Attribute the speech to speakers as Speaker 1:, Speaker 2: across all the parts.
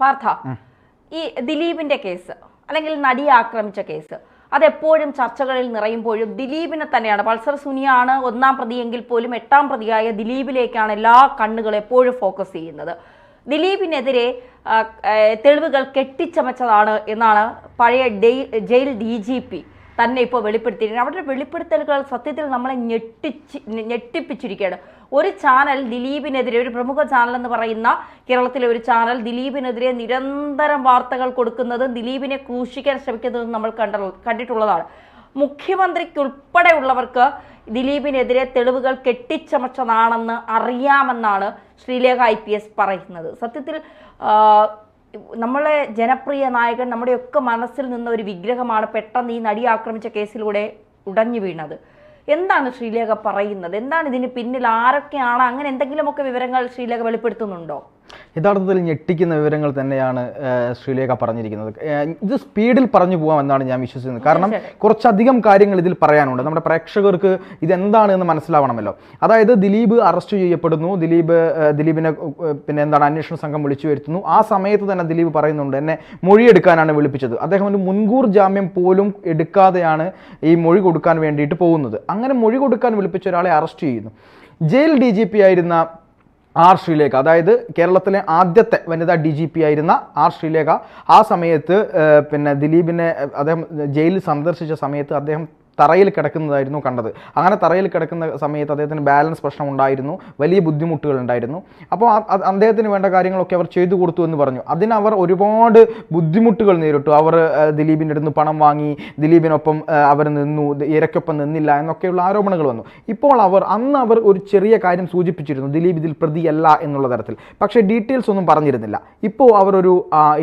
Speaker 1: പാർത്ഥ ഈ ദിലീപിന്റെ കേസ് അല്ലെങ്കിൽ നടിയെ ആക്രമിച്ച കേസ് അതെപ്പോഴും ചർച്ചകളിൽ നിറയുമ്പോഴും ദിലീപിനെ തന്നെയാണ്. പൾസർ സുനിയാണ് ഒന്നാം പ്രതിയെങ്കിൽ പോലും എട്ടാം പ്രതിയായ ദിലീപിലേക്കാണ് എല്ലാ കണ്ണുകൾ എപ്പോഴും ഫോക്കസ് ചെയ്യുന്നത്. ദിലീപിനെതിരെ തെളിവുകൾ കെട്ടിച്ചമച്ചതാണ് എന്നാണ് പഴയ ഡെയ്- ജയിൽ ഡി ജി പി തന്നെ ഇപ്പോൾ വെളിപ്പെടുത്തിയിരിക്കുന്നത് അവരുടെ വെളിപ്പെടുത്തലുകൾ സത്യത്തിൽ നമ്മളെ ഞെട്ടിച്ച് ഞെട്ടിപ്പിച്ചിരിക്കുകയാണ്. ഒരു ചാനൽ ദിലീപിനെതിരെ ഒരു പ്രമുഖ ചാനൽ എന്ന് പറയുന്ന കേരളത്തിലെ ഒരു ചാനൽ ദിലീപിനെതിരെ നിരന്തരം വാർത്തകൾ കൊടുക്കുന്നതും ദിലീപിനെ ക്രൂശിക്കാൻ ശ്രമിക്കുന്നതും നമ്മൾ കണ്ട കണ്ടിട്ടുള്ളതാണ്. മുഖ്യമന്ത്രിക്കുൾപ്പെടെയുള്ളവർക്ക് ദിലീപിനെതിരെ തെളിവുകൾ കെട്ടിച്ചമച്ചതാണെന്ന് അറിയാമെന്നാണ് ശ്രീലേഖ ഐ പി എസ് പറയുന്നത്. സത്യത്തിൽ നമ്മളെ ജനപ്രിയ നായകൻ നമ്മുടെയൊക്കെ മനസ്സിൽ നിന്ന ഒരു വിഗ്രഹമാണ് പെട്ടെന്ന് ഈ നടി ആക്രമിച്ച കേസിലൂടെ ഉടഞ്ഞു വീണത്. എന്താണ് ശ്രീലേഖ പറയുന്നത്? എന്താണ് ഇതിന് പിന്നിൽ ആരൊക്കെയാണ്? അങ്ങനെ എന്തെങ്കിലുമൊക്കെ വിവരങ്ങൾ ശ്രീലേഖ വെളിപ്പെടുത്തുന്നുണ്ടോ?
Speaker 2: യഥാർത്ഥത്തിൽ ഞെട്ടിക്കുന്ന വിവരങ്ങൾ തന്നെയാണ് ശ്രീലേഖ പറഞ്ഞിരിക്കുന്നത്. ഇത് സ്പീഡിൽ പറഞ്ഞു പോകാം എന്നാണ് ഞാൻ വിശ്വസിക്കുന്നത്. കാരണം കുറച്ചധികം കാര്യങ്ങൾ ഇതിൽ പറയാനുണ്ട്. നമ്മുടെ പ്രേക്ഷകർക്ക് ഇതെന്താണ് എന്ന് മനസ്സിലാവണമല്ലോ. അതായത് ദിലീപ് അറസ്റ്റ് ചെയ്യപ്പെടുന്നു. ദിലീപ് ദിലീപിനെ പിന്നെ എന്താണ് അന്വേഷണ സംഘം വിളിച്ചു വരുത്തുന്നു. ആ സമയത്ത് തന്നെ ദിലീപ് പറയുന്നുണ്ട് എന്നെ മൊഴിയെടുക്കാനാണ് വിളിപ്പിച്ചത്. അദ്ദേഹം ഒരു മുൻകൂർ ജാമ്യം പോലും എടുക്കാതെയാണ് ഈ മൊഴി കൊടുക്കാൻ വേണ്ടിയിട്ട് പോകുന്നത്. അങ്ങനെ മൊഴി കൊടുക്കാൻ വിളിപ്പിച്ച ഒരാളെ അറസ്റ്റ് ചെയ്യുന്നു. ജയിൽ ഡി ജി പി ആയിരുന്ന ആർ ശ്രീലേഖ അതായത് കേരളത്തിലെ ആദ്യത്തെ വനിതാ ഡി ജി പി ആയിരുന്ന ആർ ശ്രീലേഖ ആ സമയത്ത് പിന്നെ ദിലീപിനെ അദ്ദേഹം ജയിലിൽ സന്ദർശിച്ച സമയത്ത് അദ്ദേഹം തറയിൽ കിടക്കുന്നതായിരുന്നു കണ്ടത്. അങ്ങനെ തറയിൽ കിടക്കുന്ന സമയത്ത് അദ്ദേഹത്തിന് ബാലൻസ് പ്രശ്നം ഉണ്ടായിരുന്നു. വലിയ ബുദ്ധിമുട്ടുകൾ ഉണ്ടായിരുന്നു. അപ്പോൾ അദ്ദേഹത്തിന് വേണ്ട കാര്യങ്ങളൊക്കെ അവർ ചെയ്തു കൊടുത്തു എന്ന് പറഞ്ഞു. അതിന് അവർ ഒരുപാട് ബുദ്ധിമുട്ടുകൾ നേരിട്ടു. അവർ ദിലീപിന്റെ അടുത്ത് പണം വാങ്ങി ദിലീപിനൊപ്പം അവർ നിന്നു. ഇരക്കൊപ്പം നിന്നില്ല എന്നൊക്കെയുള്ള ആരോപണങ്ങൾ വന്നു. ഇപ്പോൾ അവർ അന്ന് അവർ ഒരു ചെറിയ കാര്യം സൂചിപ്പിച്ചിരുന്നു. ദിലീപ് ഇതിൽ പ്രതിയല്ല എന്നുള്ള തരത്തിൽ. പക്ഷേ ഡീറ്റെയിൽസ് ഒന്നും പറഞ്ഞിരുന്നില്ല. ഇപ്പോൾ അവരൊരു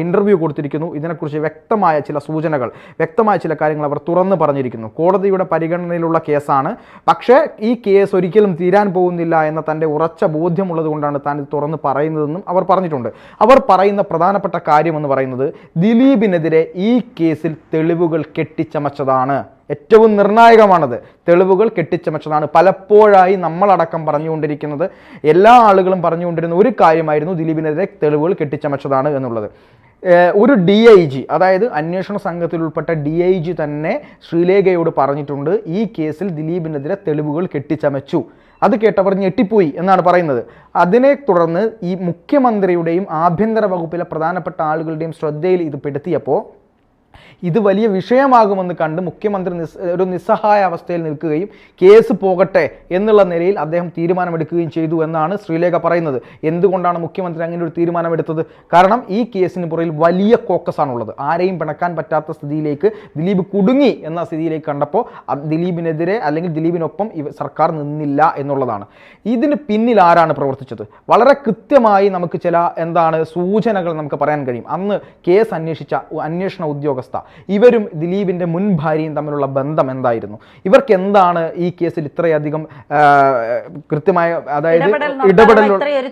Speaker 2: ഇന്റർവ്യൂ കൊടുത്തിരിക്കുന്നു. ഇതിനെക്കുറിച്ച് വ്യക്തമായ ചില സൂചനകൾ വ്യക്തമായ ചില കാര്യങ്ങൾ അവർ തുറന്ന് പറഞ്ഞിരിക്കുന്നു. കോടതിയുടെ പരിഗണനയിലുള്ള കേസാണ്. പക്ഷേ ഈ കേസ് ഒരിക്കലും തീരാൻ പോകുന്നില്ല എന്ന തന്റെ ഉറച്ച ബോധ്യമുള്ളത് കൊണ്ടാണ് താൻ ഇത് തുറന്ന് പറയുന്നതെന്നും അവർ പറഞ്ഞിട്ടുണ്ട്. അവർ പറയുന്ന പ്രധാനപ്പെട്ട കാര്യം എന്ന് പറയുന്നത് ദിലീപിനെതിരെ ഈ കേസിൽ തെളിവുകൾ കെട്ടിച്ചമച്ചതാണ്. ഏറ്റവും നിർണായകമാണത്. തെളിവുകൾ കെട്ടിച്ചമച്ചതാണ്. പലപ്പോഴായി നമ്മളടക്കം പറഞ്ഞുകൊണ്ടിരിക്കുന്നത് എല്ലാ ആളുകളും പറഞ്ഞുകൊണ്ടിരുന്ന ഒരു കാര്യമായിരുന്നു ദിലീപിനെതിരെ തെളിവുകൾ കെട്ടിച്ചമച്ചതാണ് എന്നുള്ളത്. ഒരു ഡി ഐ ജി അതായത് അന്വേഷണ സംഘത്തിൽ ഉൾപ്പെട്ട ഡി ഐ ജി തന്നെ ശ്രീലേഖയോട് പറഞ്ഞിട്ടുണ്ട് ഈ കേസിൽ ദിലീപിനെതിരെ തെളിവുകൾ കെട്ടിച്ചമച്ചു. അത് കേട്ടവർ ഞെട്ടിപ്പോയി എന്നാണ് പറയുന്നത്. അതിനെ തുടർന്ന് ഈ മുഖ്യമന്ത്രിയുടെയും ആഭ്യന്തര വകുപ്പിലെ പ്രധാനപ്പെട്ട ആളുകളുടെയും ശ്രദ്ധയിൽ ഇത് പെടുത്തിയപ്പോൾ ഇത് വലിയ വിഷയമാകുമെന്ന് കണ്ട് മുഖ്യമന്ത്രി നിസ് ഒരു നിസ്സഹായ അവസ്ഥയിൽ നിൽക്കുകയും കേസ് പോകട്ടെ എന്നുള്ള നിലയിൽ അദ്ദേഹം തീരുമാനമെടുക്കുകയും ചെയ്തു എന്നാണ് ശ്രീലേഖ പറയുന്നത്. എന്തുകൊണ്ടാണ് മുഖ്യമന്ത്രി അങ്ങനെ ഒരു തീരുമാനമെടുത്തത്? കാരണം ഈ കേസിന് പുറയിൽ വലിയ കോക്കസാണുള്ളത്. ആരെയും പിണക്കാൻ പറ്റാത്ത സ്ഥിതിയിലേക്ക് ദിലീപ് കുടുങ്ങി എന്ന സ്ഥിതിയിലേക്ക് കണ്ടപ്പോൾ ദിലീപിനെതിരെ അല്ലെങ്കിൽ ദിലീപിനൊപ്പം സർക്കാർ നിന്നില്ല എന്നുള്ളതാണ്. ഇതിന് പിന്നിൽ ആരാണ് പ്രവർത്തിച്ചത്? വളരെ കൃത്യമായി നമുക്ക് ചില എന്താണ് സൂചനകൾ നമുക്ക് പറയാൻ കഴിയും. അന്ന് കേസ് അന്വേഷിച്ച അന്വേഷണ ഉദ്യോഗസ്ഥ ഇവരും ദിലീപിന്റെ മുൻ ഭാര്യയും തമ്മിലുള്ള ബന്ധം എന്തായിരുന്നു? ഇവർക്ക് എന്താണ് ഈ കേസിൽ ഇത്രയധികം കൃത്യമായ അതായത്
Speaker 1: ഇടപെടൽ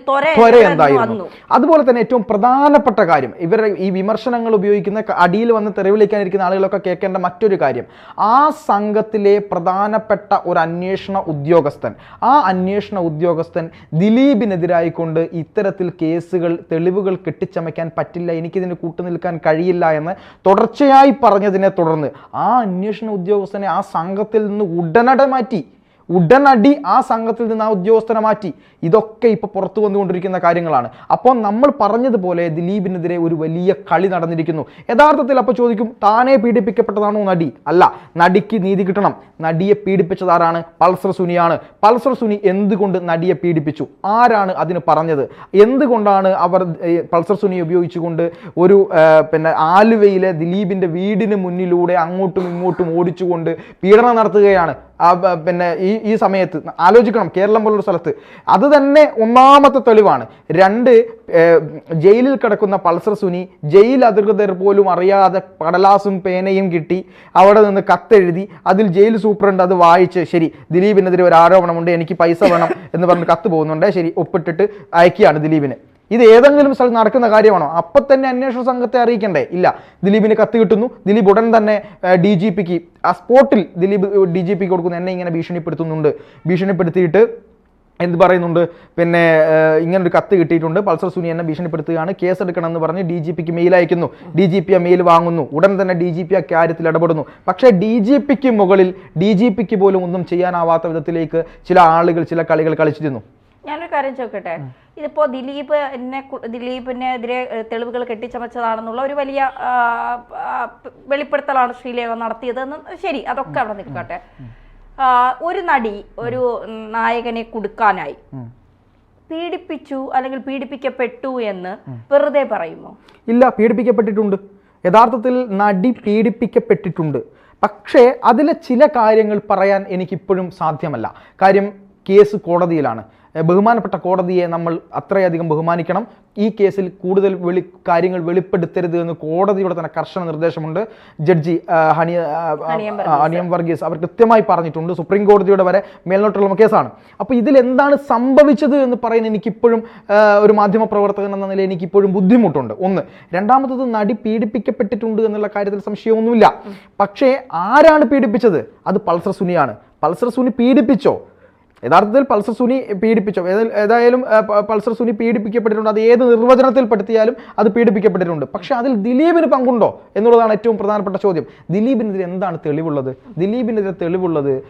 Speaker 1: ത്വര
Speaker 2: എന്തായിരുന്നു? അതുപോലെ തന്നെ ഏറ്റവും പ്രധാനപ്പെട്ട കാര്യം ഇവരുടെ ഈ വിമർശനങ്ങൾ ഉപയോഗിക്കുന്ന അടിയിൽ വന്ന് തെറിവിളിക്കാനിരിക്കുന്ന ആളുകളൊക്കെ കേൾക്കേണ്ട മറ്റൊരു കാര്യം ആ സംഘത്തിലെ പ്രധാനപ്പെട്ട ഒരു അന്വേഷണ ഉദ്യോഗസ്ഥൻ ആ അന്വേഷണ ഉദ്യോഗസ്ഥൻ ദിലീപിനെതിരായിക്കൊണ്ട് ഇത്തരത്തിൽ കേസുകൾ തെളിവുകൾ കെട്ടിച്ചമയ്ക്കാൻ പറ്റില്ല എനിക്കിതിന് കൂട്ടുനിൽക്കാൻ കഴിയില്ല എന്ന് തുടർച്ചയായി പറഞ്ഞതിനെ തുടർന്ന് ആ അന്വേഷണ ഉദ്യോഗസ്ഥനെ ആ സംഘത്തിൽ നിന്ന് ഉടനടി മാറ്റി. ഉടനടി ആ സംഘത്തിൽ നിന്ന് ആ ഉദ്യോഗസ്ഥനെ മാറ്റി. ഇതൊക്കെ ഇപ്പൊ പുറത്തു വന്നുകൊണ്ടിരിക്കുന്ന കാര്യങ്ങളാണ്. അപ്പോൾ നമ്മൾ പറഞ്ഞതുപോലെ ദിലീപിനെതിരെ ഒരു വലിയ കളി നടന്നിരിക്കുന്നു. യഥാർത്ഥത്തിൽ അപ്പോൾ ചോദിക്കും താനെ പീഡിപ്പിക്കപ്പെട്ടതാണോ നടി? അല്ല നടിക്ക് നീതി കിട്ടണം. നടിയെ പീഡിപ്പിച്ചത് ആരാണ് പൾസർ സുനിയാണ്. പൾസർ സുനി എന്തുകൊണ്ട് നടിയെ പീഡിപ്പിച്ചു? ആരാണ് അതിന് പറഞ്ഞത്? എന്തുകൊണ്ടാണ് അവർ പൾസർ സുനി ഉപയോഗിച്ചുകൊണ്ട് ഒരു പിന്നെ ആലുവയിലെ ദിലീപിന്റെ വീടിന് മുന്നിലൂടെ അങ്ങോട്ടും ഇങ്ങോട്ടും ഓടിച്ചുകൊണ്ട് പീഡനം നടത്തുകയാണ്? പിന്നെ ഈ ഈ സമയത്ത് ആലോചിക്കണം കേരളം പോലുള്ള സ്ഥലത്ത്. അത് തന്നെ ഒന്നാമത്തെ തെളിവാണ്. രണ്ട് ജയിലിൽ കിടക്കുന്ന പൾസർ സുനി ജയിൽ അധികൃതർ പോലും അറിയാതെ കടലാസും പേനയും കിട്ടി അവിടെ നിന്ന് കത്തെഴുതി അതിൽ ജയിൽ സൂപ്രണ്ട് അത് വായിച്ച് ശരി ദിലീപിനെതിരെ ഒരു ആരോപണമുണ്ട് എനിക്ക് പൈസ വേണം എന്ന് പറഞ്ഞ് കത്ത് പോകുന്നുണ്ട്. ശരി ഒപ്പിട്ടിട്ട് അയക്കുകയാണ് ദിലീപിന്. ഇത് ഏതെങ്കിലും സ്ഥലത്ത് നടക്കുന്ന കാര്യമാണോ? അപ്പം തന്നെ അന്വേഷണ സംഘത്തെ അറിയിക്കണ്ടേ? ഇല്ല. ദിലീപിന് കത്ത് കിട്ടുന്നു. ദിലീപ് ഉടൻ തന്നെ ഡി ജി പിക്ക് ആ സ്പോട്ടിൽ ദിലീപ് ഡി ജി പിക്ക് കൊടുക്കുന്നു എന്നെ ഇങ്ങനെ ഭീഷണിപ്പെടുത്തുന്നുണ്ട്. ഭീഷണിപ്പെടുത്തിയിട്ട് എന്ത് പറയുന്നുണ്ട്? പിന്നെ ഇങ്ങനൊരു കത്ത് കിട്ടിയിട്ടുണ്ട്. പൾസർ സുനി എന്നെ ഭീഷണിപ്പെടുത്തുകയാണ്. കേസ് എടുക്കണമെന്ന് പറഞ്ഞ് ഡി ജി പിക്ക് മെയിൽ അയക്കുന്നു. ഡി ജി പി ആ മെയിൽ വാങ്ങുന്നു. ഉടൻ തന്നെ ഡി ജി പി ആ കാര്യത്തിൽ ഇടപെടുന്നു. പക്ഷേ ഡി ജി പിക്ക് മുകളിൽ ഡി ജി പിക്ക് പോലും ഒന്നും ചെയ്യാനാവാത്ത വിധത്തിലേക്ക് ചില ആളുകൾ ചില കളികൾ കളിച്ചിരുന്നു.
Speaker 1: ഞാനൊരു കാര്യം ചോദിക്കട്ടെ? ഇതിപ്പോ ദിലീപ് എന്നെ ദിലീപിനെതിരെ തെളിവുകൾ കെട്ടിച്ചമച്ചതാണെന്നുള്ള ഒരു വലിയ വെളിപ്പെടുത്തലാണ് ശ്രീലേഖ നടത്തിയത് എന്ന് ശരി അതൊക്കെ അവിടെ നിൽക്കട്ടെ. ഒരു നടി ഒരു നായകനെ കൊടുക്കാനായി പീഡിപ്പിച്ചു അല്ലെങ്കിൽ പീഡിപ്പിക്കപ്പെട്ടു എന്ന് വെറുതെ പറയുമോ?
Speaker 2: ഇല്ല പീഡിപ്പിക്കപ്പെട്ടിട്ടുണ്ട്. യഥാർത്ഥത്തിൽ നടി പീഡിപ്പിക്കപ്പെട്ടിട്ടുണ്ട്. പക്ഷേ അതിലെ ചില കാര്യങ്ങൾ പറയാൻ എനിക്കിപ്പോഴും സാധ്യമല്ല. കാര്യം കേസ് കോടതിയിലാണ്. ബഹുമാനപ്പെട്ട കോടതിയെ നമ്മൾ അത്രയധികം ബഹുമാനിക്കണം. ഈ കേസിൽ കൂടുതൽ വെളി കാര്യങ്ങൾ വെളിപ്പെടുത്തരുത് എന്ന് കോടതിയുടെ തന്നെ കർശന നിർദ്ദേശമുണ്ട്. ജഡ്ജി ഹണിയ ഹണി
Speaker 1: ഹണിയം
Speaker 2: വർഗീസ്. അവർ കൃത്യമായി പറഞ്ഞിട്ടുണ്ട്. സുപ്രീം കോടതിയുടെ വരെ മേൽനോട്ടുള്ള കേസാണ്. അപ്പോൾ ഇതിൽ എന്താണ് സംഭവിച്ചത് എന്ന് പറയുന്ന എനിക്കിപ്പോഴും ഒരു മാധ്യമ പ്രവർത്തകൻ എന്ന നിലയിൽ എനിക്കിപ്പോഴും ബുദ്ധിമുട്ടുണ്ട്. ഒന്ന് രണ്ടാമത്തത് നടി പീഡിപ്പിക്കപ്പെട്ടിട്ടുണ്ട് എന്നുള്ള കാര്യത്തിൽ സംശയമൊന്നുമില്ല. പക്ഷേ ആരാണ് പീഡിപ്പിച്ചത്? അത് പൾസർ സുനിയാണ്. പൾസർ സുനി പീഡിപ്പിച്ചോ? യഥാർത്ഥത്തിൽ പൾസർ സുനി പീഡിപ്പിച്ചോ. ഏതായാലും- പൾസർ സുനി പീഡിപ്പിക്കപ്പെട്ടിട്ടുണ്ട്. അത് ഏത് നിർവചനത്തിൽ പെടുത്തിയാലും അത് പീഡിപ്പിക്കപ്പെട്ടിട്ടുണ്ട്. പക്ഷേ അതിൽ ദിലീപിന് പങ്കുണ്ടോ എന്നുള്ളതാണ് ഏറ്റവും പ്രധാനപ്പെട്ട ചോദ്യം. ദിലീപിനെതിരെ എന്താണ് തെളിവുള്ളത്? ദിലീപിനെതിരെ തെളിവുള്ളത്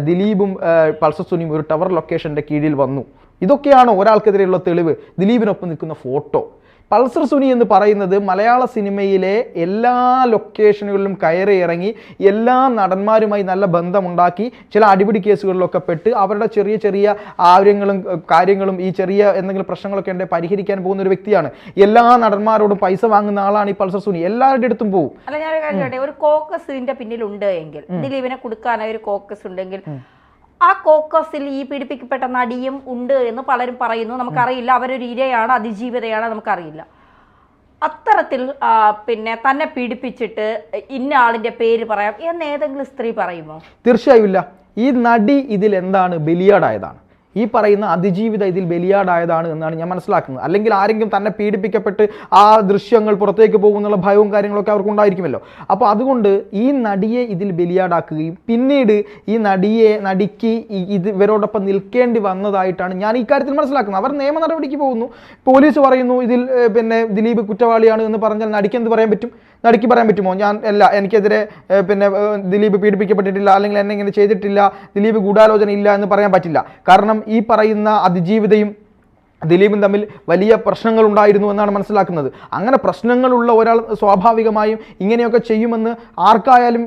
Speaker 2: ദിലീപും പൾസർ സുനിയും ഒരു ടവർ ലൊക്കേഷന്റെ കീഴിൽ വന്നു. ഇതൊക്കെയാണോ ഒരാൾക്കെതിരെയുള്ള തെളിവ്. ദിലീപിനൊപ്പം നിൽക്കുന്ന ഫോട്ടോ. പൾസർ സുനി എന്ന് പറയുന്നത് മലയാള സിനിമയിലെ എല്ലാ ലൊക്കേഷനുകളിലും കയറി ഇറങ്ങി എല്ലാ നടന്മാരുമായി നല്ല ബന്ധമുണ്ടാക്കി ചില അടിപിടി കേസുകളിലൊക്കെ പെട്ട് അവരുടെ ചെറിയ ചെറിയ ആര്യങ്ങളും കാര്യങ്ങളും ഈ ചെറിയ എന്തെങ്കിലും പ്രശ്നങ്ങളൊക്കെ ഉണ്ടെങ്കിൽ പരിഹരിക്കാൻ പോകുന്ന ഒരു വ്യക്തിയാണ്. എല്ലാ നടന്മാരോടും പൈസ വാങ്ങുന്ന ആളാണ് ഈ പൾസർ സുനി. എല്ലാവരുടെ അടുത്തും പോകും
Speaker 1: അല്ല ഞാൻ കാര്യം ഒരു കോക്കസിന്റെ ഇതിന്റെ പിന്നിലുണ്ട് എങ്കിൽ ദിലീപിനെ കൊടുക്കാനായി ഒരു കോക്കസ് ഉണ്ടെങ്കിൽ ആ കോക്കസിൽ ഈ പീഡിപ്പിക്കപ്പെട്ട നടിയും ഉണ്ട് എന്ന് പലരും പറയുന്നു. നമുക്കറിയില്ല. അവരൊരു ഇരയാണ് അതിജീവിതയാണ് നമുക്കറിയില്ല. അത്തരത്തിൽ പിന്നെ തന്നെ പീഡിപ്പിച്ചിട്ട് ഇന്ന ആളിന്റെ പേര് പറയാം എന്ന് ഏതെങ്കിലും സ്ത്രീ പറയുമോ?
Speaker 2: തീർച്ചയായും ഇല്ല. ഈ നടി ഇതിൽ എന്താണ്? ബലിയാടായതാണ് ഈ പറയുന്ന അതിജീവിത ഇതിൽ ബലിയാടായതാണ് എന്നാണ് ഞാൻ മനസ്സിലാക്കുന്നത്. അല്ലെങ്കിൽ ആരെങ്കിലും തന്നെ പീഡിപ്പിക്കപ്പെട്ട് ആ ദൃശ്യങ്ങൾ പുറത്തേക്ക് പോകുന്നുള്ള ഭയവും കാര്യങ്ങളൊക്കെ അവർക്ക് ഉണ്ടായിരിക്കുമല്ലോ. അപ്പോൾ അതുകൊണ്ട് ഈ നടിയെ ഇതിൽ ബലിയാടാക്കുകയും പിന്നീട് ഈ നടിയെ നടിക്ക് ഇത് ഇവരോടൊപ്പം നിൽക്കേണ്ടി വന്നതായിട്ടാണ് ഞാൻ ഈ കാര്യത്തിൽ മനസ്സിലാക്കുന്നത്. അവർ നിയമ നടപടിക്ക് പോകുന്നു. പോലീസ് പറയുന്നു ഇതിൽ പിന്നെ ദിലീപ് കുറ്റവാളിയാണ് എന്ന് പറഞ്ഞാൽ നടിക്കെന്ത് പറയാൻ പറ്റും? നടിക്ക് പറയാൻ പറ്റുമോ? ഞാൻ അല്ല എനിക്കെതിരെ പിന്നെ ദിലീപ് പീഡിപ്പിക്കപ്പെട്ടിട്ടില്ല അല്ലെങ്കിൽ എന്നെ ഇങ്ങനെ ചെയ്തിട്ടില്ല ദിലീപ് ഗൂഢാലോചന ഇല്ല എന്ന് പറയാൻ പറ്റില്ല. കാരണം ഈ പറയുന്ന അതിജീവിതയും ദിലീപും തമ്മിൽ വലിയ പ്രശ്നങ്ങൾ ഉണ്ടായിരുന്നു എന്നാണ് മനസ്സിലാക്കുന്നത്. അങ്ങനെ പ്രശ്നങ്ങളുള്ള ഒരാൾ സ്വാഭാവികമായും ഇങ്ങനെയൊക്കെ ചെയ്യുമെന്ന് ആർക്കായാലും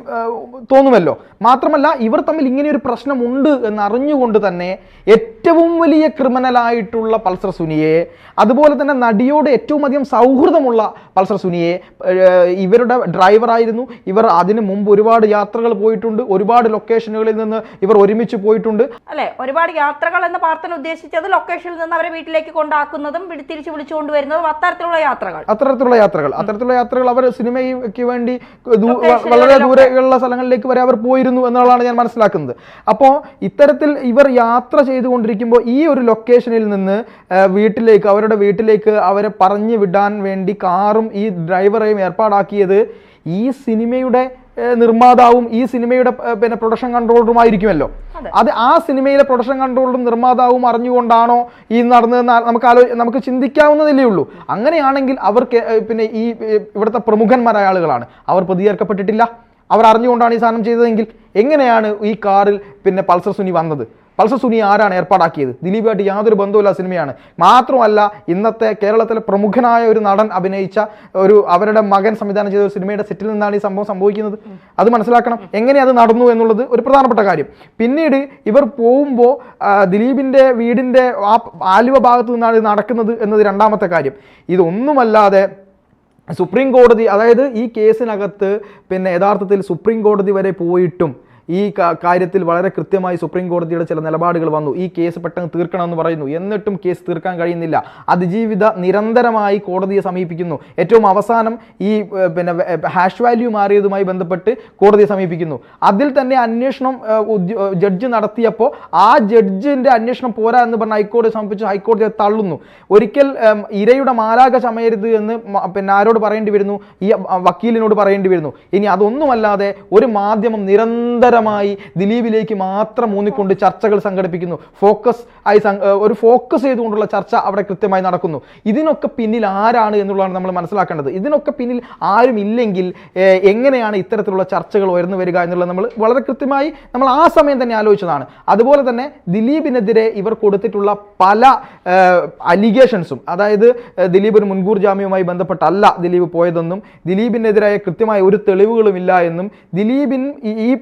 Speaker 2: തോന്നുമല്ലോ. മാത്രമല്ല ഇവർ തമ്മിൽ ഇങ്ങനെയൊരു പ്രശ്നമുണ്ട് എന്ന് അറിഞ്ഞുകൊണ്ട് തന്നെ ഏറ്റവും വലിയ ക്രിമിനലായിട്ടുള്ള പൾസർ സുനിയെ അതുപോലെ തന്നെ നടിയോട് ഏറ്റവും അധികം സൗഹൃദമുള്ള പൾസർ സുനിയെ ഇവരുടെ ഡ്രൈവറായിരുന്നു. ഇവർ അതിന് മുമ്പ് ഒരുപാട് യാത്രകൾ പോയിട്ടുണ്ട്. ഒരുപാട് ലൊക്കേഷനുകളിൽ നിന്ന് ഇവർ ഒരുമിച്ച് പോയിട്ടുണ്ട്.
Speaker 1: അല്ലെ? ഒരുപാട് യാത്രകൾ എന്ന് പാർത്തൻ ഉദ്ദേശിച്ചത് ലൊക്കേഷനിൽ നിന്ന് അവരെ വീട്ടിലേക്ക് കൊണ്ടാക്കുന്നതും വിളി- തിരിച്ച് വിളിച്ചുകൊണ്ട് വരുന്നതും അത്തരത്തിലുള്ള യാത്രകൾ.
Speaker 2: അത്തരത്തിലുള്ള യാത്രകൾ. അത്തരത്തിലുള്ള യാത്രകൾ അവർ സിനിമയ്ക്ക് വേണ്ടി വളരെ ദൂരെയുള്ള സ്ഥലങ്ങളിലേക്ക് വരെ അവർ പോയിരുന്നു എന്നുള്ളതാണ് ഞാൻ മനസ്സിലാക്കുന്നത്. അപ്പോൾ ഇത്തരത്തിൽ ഇവർ യാത്ര ചെയ്തുകൊണ്ടിരിക്കുമ്പോൾ ഈ ഒരു ലൊക്കേഷനിൽ നിന്ന് വീട്ടിലേക്ക് അവരുടെ വീട്ടിലേക്ക് അവരെ പറഞ്ഞു വിടാൻ വേണ്ടി കാറും ഈ ഡ്രൈവറെയും ഏർപ്പാടാക്കിയത് ഈ സിനിമയുടെ നിർമ്മാതാവും ഈ സിനിമയുടെ പിന്നെ പ്രൊഡക്ഷൻ കൺട്രോളറുമായിരിക്കുമല്ലോ.
Speaker 1: അതെ.
Speaker 2: അത് ആ സിനിമയിലെ പ്രൊഡക്ഷൻ കൺട്രോളറും നിർമ്മാതാവും അറിഞ്ഞുകൊണ്ടാണോ ഈ നടന്നതെന്ന് നമുക്ക് ആലോ നമുക്ക് ചിന്തിക്കാവുന്നതല്ലേ ഉള്ളൂ. അങ്ങനെയാണെങ്കിൽ അവർക്ക് പിന്നെ ഈ ഇവിടുത്തെ പ്രമുഖന്മാരായ ആളുകളാണ്. അവർ പ്രതികർക്കപ്പെട്ടിട്ടില്ല അവർ അറിഞ്ഞുകൊണ്ടാണ് ഈ സാധനം ചെയ്തതെങ്കിൽ എങ്ങനെയാണ് ഈ കാറിൽ പിന്നെ പൾസർ സുനി വന്നത്? പൾസർ സുനി ആരാണ് ഏർപ്പാടാക്കിയത്? ദിലീപായിട്ട് യാതൊരു ബന്ധവുമില്ല സിനിമയാണ്. മാത്രമല്ല ഇന്നത്തെ കേരളത്തിലെ പ്രമുഖനായ ഒരു നടൻ അഭിനയിച്ച ഒരു അവരുടെ മകൻ സംവിധാനം ചെയ്ത ഒരു സിനിമയുടെ സെറ്റിൽ നിന്നാണ് ഈ സംഭവം സംഭവിക്കുന്നത്. അത് മനസ്സിലാക്കണം. എങ്ങനെ അത് നടന്നു എന്നുള്ളത് ഒരു പ്രധാനപ്പെട്ട കാര്യം. പിന്നീട് ഇവർ പോകുമ്പോൾ ദിലീപിന്റെ വീടിന്റെ ആ ആലുവ ഭാഗത്ത് നിന്നാണ് ഇത് നടക്കുന്നത് എന്നത് രണ്ടാമത്തെ കാര്യം. ഇതൊന്നുമല്ലാതെ സുപ്രീം കോടതി അതായത് ഈ കേസിനകത്ത് പിന്നെ യഥാർത്ഥത്തിൽ സുപ്രീം കോടതി വരെ പോയിട്ടും ഈ കാര്യത്തിൽ വളരെ കൃത്യമായി സുപ്രീം കോടതിയുടെ ചില നിലപാടുകൾ വന്നു. ഈ കേസ് പെട്ടെന്ന് തീർക്കണമെന്ന് പറയുന്നു. എന്നിട്ടും കേസ് തീർക്കാൻ കഴിയുന്നില്ല. അതിജീവിത നിരന്തരമായി കോടതിയെ സമീപിക്കുന്നു. ഏറ്റവും അവസാനം ഈ പിന്നെ ഹാഷ് വാല്യൂ മാറിയതുമായി ബന്ധപ്പെട്ട് കോടതിയെ സമീപിക്കുന്നു. അതിൽ തന്നെ അന്വേഷണം ജഡ്ജ് നടത്തിയപ്പോൾ ആ ജഡ്ജിന്റെ അന്വേഷണം പോരാ എന്ന് പറഞ്ഞ് ഹൈക്കോടതി സമർപ്പിച്ച് ഹൈക്കോടതി തള്ളുന്നു. ഒരിക്കൽ ഇരയുടെ മാലാക ചമയരുത് എന്ന് പിന്നെ ആരോട് പറയേണ്ടി വരുന്നു? ഈ വക്കീലിനോട് പറയേണ്ടി വരുന്നു. ഇനി അതൊന്നുമല്ലാതെ ഒരു മാധ്യമം നിരന്തരമായി നിരന്തരമായി ദിലീപിലേക്ക് മാത്രം ഊന്നിക്കൊണ്ട് ചർച്ചകൾ സംഘടിപ്പിക്കുന്നു. ഫോക്കസ് ആയി ഒരു ഫോക്കസ് ചെയ്തുകൊണ്ടുള്ള ചർച്ച അവിടെ കൃത്യമായി നടക്കുന്നു. ഇതിനൊക്കെ പിന്നിൽ ആരാണ് എന്നുള്ളതാണ് നമ്മൾ മനസ്സിലാക്കേണ്ടത്. ഇതിനൊക്കെ പിന്നിൽ ആരും ഇല്ലെങ്കിൽ എങ്ങനെയാണ് ഇത്തരത്തിലുള്ള ചർച്ചകൾ ഉയർന്നു വരിക എന്നുള്ളത് നമ്മൾ വളരെ കൃത്യമായി നമ്മൾ ആ സമയം തന്നെ ആലോചിച്ചതാണ്. അതുപോലെ തന്നെ ദിലീപിനെതിരെ ഇവർ കൊടുത്തിട്ടുള്ള പല അലിഗേഷൻസും അതായത് ദിലീപ് ഒരു മുൻകൂർ ജാമ്യവുമായി ബന്ധപ്പെട്ടല്ല ദിലീപ് പോയതെന്നും ദിലീപിനെതിരായ കൃത്യമായ ഒരു തെളിവുകളും ഇല്ല എന്നും ദിലീപിൻ ഈ-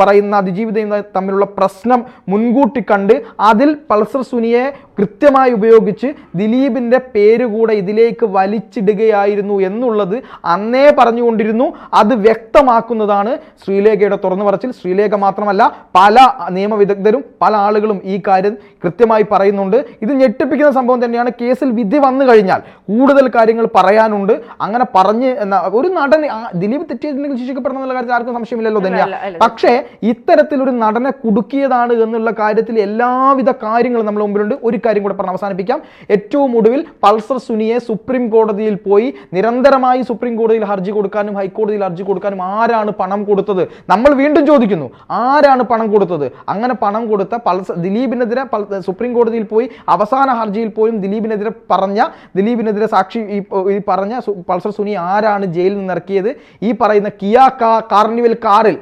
Speaker 2: പറയുന്ന അതിജീവിതയും തമ്മിലുള്ള പ്രശ്നം മുൻകൂട്ടി കണ്ട് അതിൽ പൾസർ സുനിയെ കൃത്യമായി ഉപയോഗിച്ച് ദിലീപിന്റെ പേര് കൂടെ ഇതിലേക്ക് വലിച്ചിടുകയായിരുന്നു എന്നുള്ളത് അന്നേ പറഞ്ഞുകൊണ്ടിരുന്നു. അത് വ്യക്തമാക്കുന്നതാണ് ശ്രീലേഖയുടെ തുറന്നു പറച്ചിൽ ശ്രീലേഖ മാത്രമല്ല പല നിയമവിദഗ്ധരും പല ആളുകളും ഈ കാര്യം കൃത്യമായി പറയുന്നുണ്ട്. ഇത് ഞെട്ടിപ്പിക്കുന്ന സംഭവം തന്നെയാണ്. കേസിൽ വിധി വന്നു കഴിഞ്ഞാൽ കൂടുതൽ കാര്യങ്ങൾ പറയാനുണ്ട്. അങ്ങനെ പറഞ്ഞ് എന്നാ ഒരു നടൻ ദിലീപ് തെറ്റിയിട്ടുണ്ടെങ്കിൽ ശിക്ഷിക്കപ്പെടണം എന്നുള്ള കാര്യത്തിൽ ആർക്കും സംശയമില്ലല്ലോ
Speaker 1: തന്നെയാ.
Speaker 2: പക്ഷേ ഇത്തരത്തിലൊരു നടനെ കുടുക്കിയതാണ് എന്നുള്ള കാര്യത്തിൽ എല്ലാവിധ കാര്യങ്ങളും നമ്മുടെ മുമ്പിലുണ്ട്. ഒരു കാര്യം കൂടെ പറഞ്ഞ് അവസാനിപ്പിക്കാം. ഏറ്റവും ഒടുവിൽ പൾസർ സുനിയെ സുപ്രീം കോടതിയിൽ പോയി നിരന്തരമായി സുപ്രീം കോടതിയിൽ ഹർജി കൊടുക്കാനും ഹൈക്കോടതിയിൽ ഹർജി കൊടുക്കാനും ആരാണ് പണം കൊടുത്തത്? നമ്മൾ വീണ്ടും ചോദിക്കുന്നു ആരാണ് പണം കൊടുത്തത്? അങ്ങനെ പണം കൊടുത്ത പൾസർ ദിലീപിനെതിരെ സുപ്രീം കോടതിയിൽ പോയി അവസാന ഹർജിയിൽ പോലും ദിലീപിനെതിരെ പറഞ്ഞ ദിലീപിനെതിരെ സാക്ഷി ഈ പറഞ്ഞ പൾസർ സുനി ആരാണ് ജയിലിൽ നിന്ന് ഇറക്കിയത്? ഈ പറയുന്ന കിയ കാർണിവൽ കാറിൽ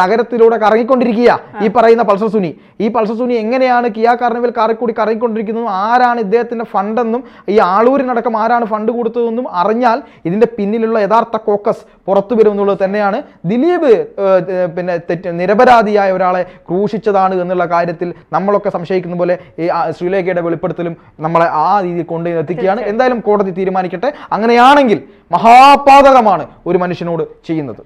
Speaker 2: നഗരത്തിലൂടെ കറങ്ങിക്കൊണ്ടിരിക്കുക ഈ പറയുന്ന പൾസർ സുനി. ഈ പൾസർ സുനി എങ്ങനെയാണ് കിയ കാർണിവൽ കാറിൽ കൂടി കറങ്ങിക്കൊണ്ടിരിക്കുന്നതും ആരാണ് ഇദ്ദേഹത്തിന്റെ ഫണ്ടെന്നും ഈ ആളൂരിനടക്കം ആരാണ് ഫണ്ട് കൊടുത്തതെന്നും അറിഞ്ഞാൽ ഇതിന്റെ പിന്നിലുള്ള യഥാർത്ഥ കോക്കസ് പുറത്തു വരുമെന്നുള്ളത് തന്നെയാണ് ദിലീപ് പിന്നെ തെറ്റ് നിരപരാധിയായ ഒരാളെ ക്രൂശിച്ചതാണ് എന്നുള്ള കാര്യത്തിൽ നമ്മളൊക്കെ സംശയിക്കുന്ന പോലെ ഈ ശ്രീലേഖയുടെ വെളിപ്പെടുത്തലും നമ്മളെ ആ രീതിയിൽ കൊണ്ടുപോയി എത്തിക്കുകയാണ് എന്തായാലും കോടതി തീരുമാനിക്കട്ടെ. അങ്ങനെയാണെങ്കിൽ മഹാപാതകമാണ് ഒരു മനുഷ്യനോട് ചെയ്യുന്നത്.